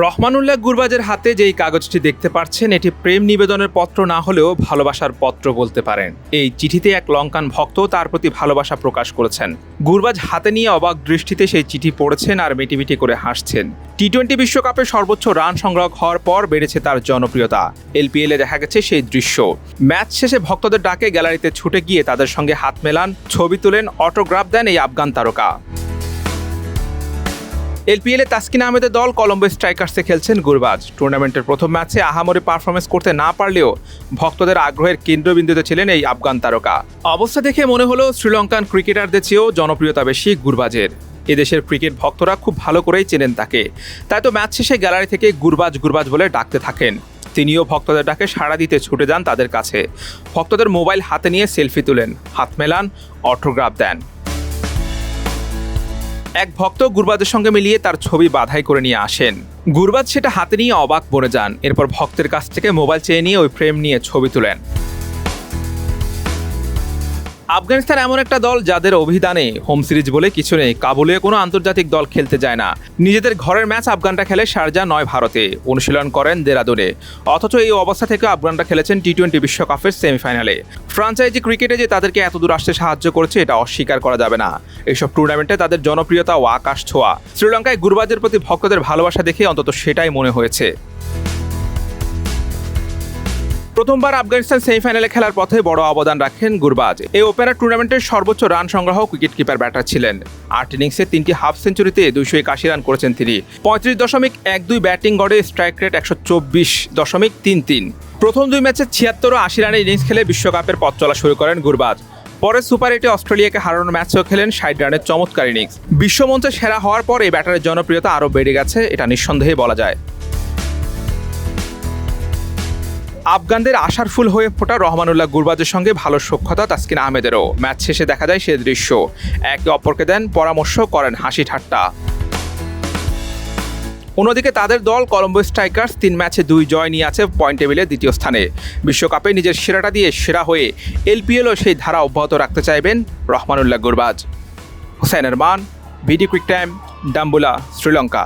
রহমানুল্লাহ গুরবাজের হাতে যেই কাগজটি দেখতে পাচ্ছেন এটি প্রেম নিবেদনের পত্র না হলেও ভালোবাসার পত্র বলতে পারেন। এই চিঠিতে এক লঙ্কান ভক্ত তার প্রতি ভালোবাসা প্রকাশ করেছেন। গুরবাজ হাতে নিয়ে অবাক দৃষ্টিতে সেই চিঠি পড়েছেন আর মিটিমিটি করে হাসছেন। টি টোয়েন্টি বিশ্বকাপে সর্বোচ্চ রান সংগ্রহ হওয়ার পর বেড়েছে তার জনপ্রিয়তা। এলপিএলে দেখা গেছে সেই দৃশ্য। ম্যাচ শেষে ভক্তদের ডাকে গ্যালারিতে ছুটে গিয়ে তাদের সঙ্গে হাত মেলান, ছবি তোলেন, অটোগ্রাফ দেন এই আফগান তারকা। এলপিএলে তাসকিন আহমেদের দল কলম্বো স্ট্রাইকার্সে খেলছেন গুরবাজ। টুর্নামেন্টের প্রথম ম্যাচে আহামরি পারফরমেন্স করতে না পারলেও ভক্তদের আগ্রহের কেন্দ্রবিন্দুতে ছিলেন এই আফগান তারকা। অবস্থা দেখে মনে হলো শ্রীলঙ্কান ক্রিকেটারদের চেয়েও জনপ্রিয়তা বেশি গুরবাজের। এদেশের ক্রিকেট ভক্তরা খুব ভালো করেই চেনেন তাকে। তাই তো ম্যাচ শেষে গ্যালারি থেকে গুরবাজ গুরবাজ বলে ডাকতে থাকেন। তিনিও ভক্তদের ডাকে সাড়া দিতে ছুটে যান তাদের কাছে। ভক্তদের মোবাইল হাতে নিয়ে সেলফি তুলেন। হাত মেলান, অটোগ্রাফ দেন। এক ভক্ত গুরবাজের সঙ্গে মিলিয়ে তার ছবি বাধাই করে নিয়ে আসেন। গুরবাজ সেটা হাতে নিয়ে অবাক বনে যান। এরপর ভক্তের কাছ থেকে মোবাইল চেয়ে নিয়ে ওই ফ্রেম নিয়ে ছবি তোলেন। আফগানিস্তান এমন একটা দল যাদের অভিধানে হোম সিরিজ বলে কিছু নেই। কাবুলে কোনো আন্তর্জাতিক দল খেলতে যায় না। নিজেদের ঘরের ম্যাচ আফগানরা খেলে শারজা নয় ভারতে। অনুশীলন করেন দেরাদুনে। অথচ এই অবস্থা থেকে আফগানরা খেলেছেন টি টোয়েন্টি বিশ্বকাপের সেমিফাইনালে। ফ্রাঞ্চাইজি ক্রিকেটে যে তাদেরকে এত দূর আসতে সাহায্য করেছে, এটা অস্বীকার করা যাবে না। এইসব টুর্নামেন্টে তাদের জনপ্রিয়তা ও আকাশ ছোঁয়া। শ্রীলঙ্কায় গুরবাজের প্রতি ভক্তদের ভালোবাসা দেখে অন্তত সেটাই মনে হয়েছে। প্রথমবার আফগানিস্তান সেমিফাইনালে খেলার পথে বড় অবদান রাখেন গুরবাজ। এই ওপেনার টুর্নামেন্টের সর্বোচ্চ রান সংগ্রহ উইকেট কিপার ব্যাটার ছিলেন। আট ইনিংসে তিনটি হাফ সেঞ্চুরিতে দুইশো একাশি রান করেছেন তিনি। পঁয়ত্রিশ দশমিক এক দুই ব্যাটিং গড়ে স্ট্রাইক রেট একশো চব্বিশ দশমিক তিন তিন। প্রথম দুই ম্যাচে ছিয়াত্তর ও আশি রানের ইনিংস খেলে বিশ্বকাপের পথ চলা শুরু করেন গুরবাজ। পরে সুপার এইটে অস্ট্রেলিয়াকে হারানোর ম্যাচেও খেলেন ষাট রানের চমৎকার ইনিংস। বিশ্বমঞ্চে সেরা হওয়ার পর এই ব্যাটারের জনপ্রিয়তা আরও বেড়ে গেছে, এটা নিঃসন্দেহে বলা যায়। আফগানদের আশার ফুল হয়ে ফোটা রহমানুল্লাহ গুরবাজের সঙ্গে ভালো সক্ষতা তাসকিন আহমেদেরও। ম্যাচ শেষে দেখা যায় সে দৃশ্য। একে অপরকে দেন পরামর্শ করেন হাসি ঠাট্টা। অন্যদিকে তাদের দল কলম্বো স্ট্রাইকার্স তিন ম্যাচে দুই জয় নিয়ে আছে পয়েন্ট টেবিলে দ্বিতীয় স্থানে। বিশ্বকাপে নিজের সেরাটা দিয়ে সেরা হয়ে এলপিএলও সেই ধারা অব্যাহত রাখতে চাইবেন রহমানুল্লাহ গুরবাজ। হুসাইন রহমান ভিডি কুইক টাইম, ডাম্বুলা, শ্রীলঙ্কা।